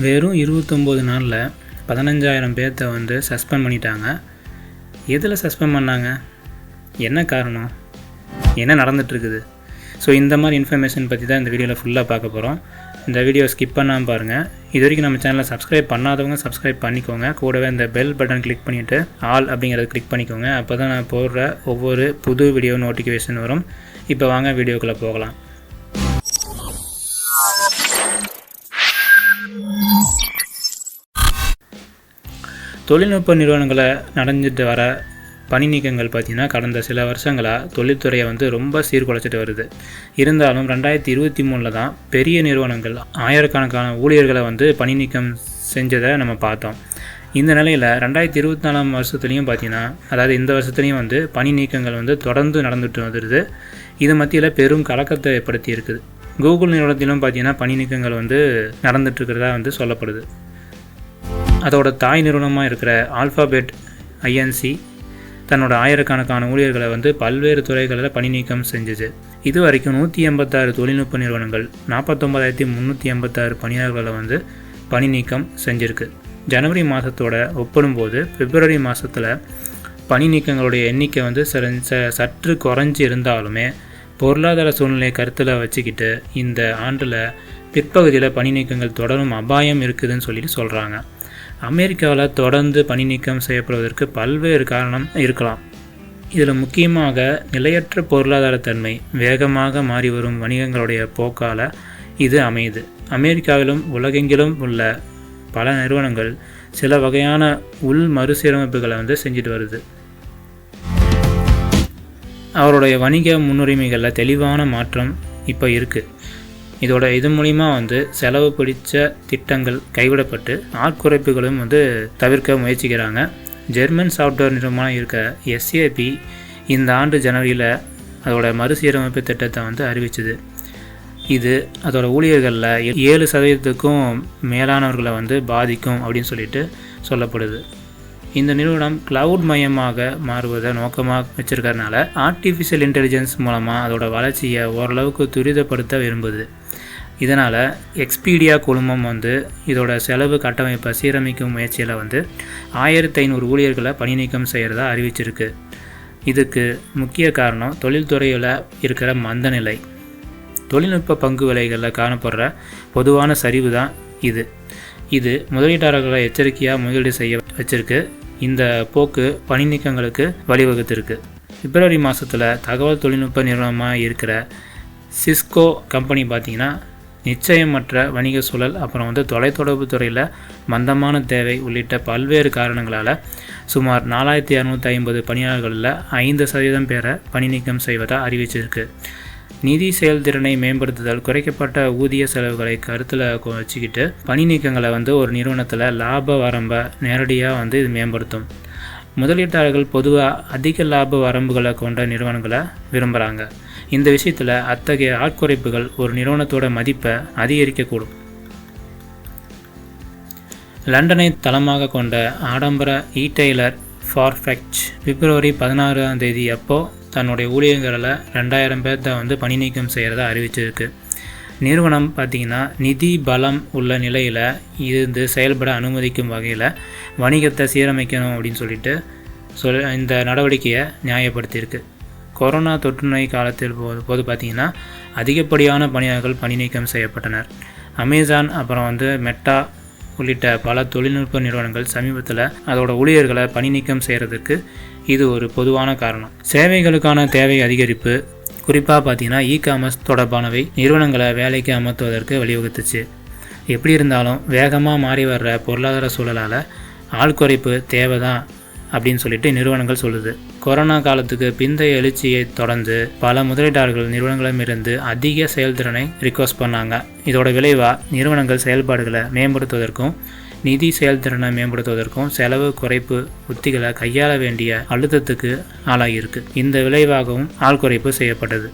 வெறும் இருபத்தொம்போது நாளில் பதினஞ்சாயிரம் பேர்த்த வந்து சஸ்பெண்ட் பண்ணிட்டாங்க. எதில் சஸ்பெண்ட் பண்ணாங்க? என்ன காரணம்? என்ன நடந்துகிட்ருக்குது ஸோ இந்த மாதிரி இன்ஃபர்மேஷன் பற்றி தான் இந்த வீடியோவில் ஃபுல்லாக பார்க்க போகிறோம் இந்த வீடியோ ஸ்கிப் பண்ணாமல் பாருங்கள் இது வரைக்கும் நம்ம சேனலை சப்ஸ்கிரைப் பண்ணாதவங்க சப்ஸ்கிரைப் பண்ணிக்கோங்க. கூடவே இந்த பெல் பட்டன் கிளிக் பண்ணிவிட்டு ஆல் அப்படிங்கிறத கிளிக் பண்ணிக்கோங்க. அப்போ தான் நான் போடுற ஒவ்வொரு புது வீடியோ நோட்டிஃபிகேஷன் வரும். இப்போ வாங்க வீடியோக்குள்ளே போகலாம். தொழில்நுட்ப நிறுவனங்களை நடந்துட்டு வர பணி நீக்கங்கள் பார்த்திங்கன்னா கடந்த சில வருஷங்களாக தொழில்துறையை வந்து ரொம்ப சீர்குலைச்சிட்டு வருது. இருந்தாலும் ரெண்டாயிரத்தி இருபத்தி மூணில் தான் பெரிய நிறுவனங்கள் ஆயிரக்கணக்கான ஊழியர்களை வந்து பணி நீக்கம் செஞ்சதை நம்ம பார்த்தோம். இந்த நிலையில் ரெண்டாயிரத்தி இருபத்தி நாலாம் வருஷத்துலேயும் பார்த்தீங்கன்னா அதாவது இந்த வருஷத்துலேயும் வந்து பணி நீக்கங்கள் வந்து தொடர்ந்து நடந்துட்டு வந்துடுது இது மத்தியில் பெரும் கலக்கத்தை ஏற்படுத்தி இருக்குது கூகுள் நிறுவனத்திலும் பார்த்தீங்கன்னா பணி நீக்கங்கள் வந்து நடந்துட்டுருக்கிறதா வந்து சொல்லப்படுது. அதோட தாய் நிறுவனமாக இருக்கிற ஆல்ஃபாபெட் ஐஎன்சி தன்னோட ஆயிரக்கணக்கான ஊழியர்களை வந்து பல்வேறு துறைகளில் பணி நீக்கம் செஞ்சுது. இது வரைக்கும் நூற்றி எண்பத்தாறு தொழில்நுட்ப நிறுவனங்கள் நாற்பத்தொம்பதாயிரத்தி முந்நூற்றி எண்பத்தாறு பணியாளர்களை வந்து பணி நீக்கம் செஞ்சுருக்கு. ஜனவரி மாதத்தோட ஒப்பிடும்போது பிப்ரவரி மாதத்தில் பணி நீக்கங்களுடைய எண்ணிக்கை வந்து சற்று குறைஞ்சி இருந்தாலுமே பொருளாதார சூழ்நிலையை கருத்தில் வச்சுக்கிட்டு இந்த ஆண்டில் பிற்பகுதியில் பணி நீக்கங்கள் தொடரும் அபாயம் இருக்குதுன்னு சொல்லிட்டு சொல்கிறாங்க அமெரிக்காவில் தொடர்ந்து பணி நீக்கம் செய்யப்படுவதற்கு பல்வேறு காரணம் இருக்கலாம். இதில் முக்கியமாக நிலையற்ற பொருளாதாரத்தன்மை வேகமாக மாறி வரும் வணிகங்களுடைய போக்கால் இது அமையுது. அமெரிக்காவிலும் உலகெங்கிலும் உள்ள பல நிறுவனங்கள் சில வகையான உள் மறுசீரமைப்புகளை வந்து செஞ்சுட்டு வருது. அவருடைய வணிக முன்னுரிமைகளில் தெளிவான மாற்றம் இப்போ இருக்குது இதோட இது மூலிமா வந்து செலவு பிடிச்ச திட்டங்கள் கைவிடப்பட்டு ஆட்குறைப்புகளும் வந்து தவிர்க்க முயற்சிக்கிறாங்க. ஜெர்மன் சாஃப்ட்வேர் நிறுவனம் இருக்க எஸ்ஏபி இந்த ஆண்டு ஜனவரியில் அதோட மறுசீரமைப்பு திட்டத்தை வந்து அறிவிச்சது. இது அதோட ஊழியர்களில் ஏழு சதவீதத்துக்கும் மேலானவர்களை வந்து பாதிக்கும் அப்படின்னு சொல்லிட்டு சொல்லப்படுது. இந்த நிறுவனம் கிளவுட் மையமாக மாறுவதை நோக்கமாக வச்சுருக்கறனால ஆர்டிஃபிஷியல் இன்டெலிஜென்ஸ் மூலமாக அதோட வளர்ச்சியை ஓரளவுக்கு துரிதப்படுத்த விரும்புது. இதனால் எக்ஸ்பீடியா குழுமம் வந்து இதோட செலவு கட்டமைப்பை சீரமைக்கும் முயற்சியில் வந்து ஆயிரத்தி ஐநூறு ஊழியர்களை பணி நீக்கம் செய்கிறதா அறிவிச்சிருக்கு. இதுக்கு முக்கிய காரணம் தொழில்துறையில் இருக்கிற மந்தநிலை. தொழில்நுட்ப பங்கு விலைகளில் காணப்படுற பொதுவான சரிவு தான் இது. இது முதலீட்டாளர்களை எச்சரிக்கையாக முதலீடு செய்ய வச்சிருக்கு. இந்த போக்கு பணி நீக்கங்களுக்கு வழிவகுத்திருக்கு. பிப்ரவரி மாதத்தில் தகவல் தொழில்நுட்ப நிறுவனமாக இருக்கிற சிஸ்கோ கம்பெனி பார்த்திங்கன்னா நிச்சயமற்ற வணிக சூழல் அப்புறம் வந்து தொலைத்தொடர்பு துறையில் மந்தமான தேவை உள்ளிட்ட பல்வேறு காரணங்களால் சுமார் நாலாயிரத்தி இரநூத்தி ஐம்பது பணியாளர்களில் ஐந்து சதவீதம் பேரை பணி நீக்கம் செய்வதாக அறிவிச்சிருக்கு. நிதி செயல்திறனை மேம்படுத்துதல் குறைக்கப்பட்ட ஊதிய செலவுகளை கருத்தில் வச்சுக்கிட்டு பணி நீக்கங்களை வந்து ஒரு நிறுவனத்தில் லாப வரம்பை நேரடியாக வந்து இது மேம்படுத்தும். முதலீட்டாளர்கள் பொதுவாக அதிக லாப வரம்புகளை கொண்ட நிறுவனங்களை விரும்புகிறாங்க இந்த விஷயத்தில் அத்தகைய ஆட்குறைப்புகள் ஒரு நிறுவனத்தோட மதிப்பை அதிகரிக்கக்கூடும். லண்டனை தளமாக கொண்ட ஆடம்பர ஈடெய்லர் ஃபார்ஃபெக்ச் பிப்ரவரி பதினாறாம் தேதி அப்போ தன்னுடைய ஊழியர்களில் ரெண்டாயிரம் பேர்த்த வந்து பணி நீக்கம் செய்கிறதா அறிவிச்சிருக்கு. நிறுவனம் பார்த்திங்கன்னா நிதி பலம் உள்ள நிலையில் இருந்து செயல்பட அனுமதிக்கும் வகையில் வணிகத்தை சீரமைக்கணும் அப்படின்னு சொல்லிட்டு சொல் இந்த நடவடிக்கையை நியாயப்படுத்தியிருக்கு. கொரோனா தொற்று நோய் காலத்தில் போது போது பார்த்திங்கன்னா அதிகப்படியான பணியாளர்கள் பணி நீக்கம் செய்யப்பட்டனர். அமேசான் அப்புறம் வந்து மெட்டா உள்ளிட்ட பல தொழில்நுட்ப நிறுவனங்கள் சமீபத்தில் அதோட ஊழியர்களை பணி நீக்கம் செய்கிறதுக்கு இது ஒரு பொதுவான காரணம். சேவைகளுக்கான தேவை அதிகரிப்பு குறிப்பாக பார்த்தீங்கன்னா இ காமர்ஸ் தொடர்பானவை நிறுவனங்களை வேலைக்கு அமர்த்துவதற்கு வழிவகுத்துச்சு. எப்படி இருந்தாலும் வேகமாக மாறி வர்ற பொருளாதார சூழலால் ஆள் குறைப்பு தேவை தான் அப்படின்னு சொல்லிட்டு நிறுவனங்கள் சொல்லுது. கொரோனா காலத்துக்கு பிந்தைய எழுச்சியை தொடர்ந்து பல முதலீட்டாளர்கள் நிறுவனங்களிடமிருந்து அதிக செயல்திறனை ரிக்வஸ்ட் பண்ணாங்க. இதோட விளைவாக நிறுவனங்கள் செயல்பாடுகளை மேம்படுத்துவதற்கும் நிதி செயல்திறனை மேம்படுத்துவதற்கும் செலவு குறைப்பு உத்திகளை கையாள வேண்டிய அழுத்தத்துக்கு ஆளாகியிருக்கு. இந்த விளைவாகவும் ஆள் குறைப்பு செய்யப்பட்டது.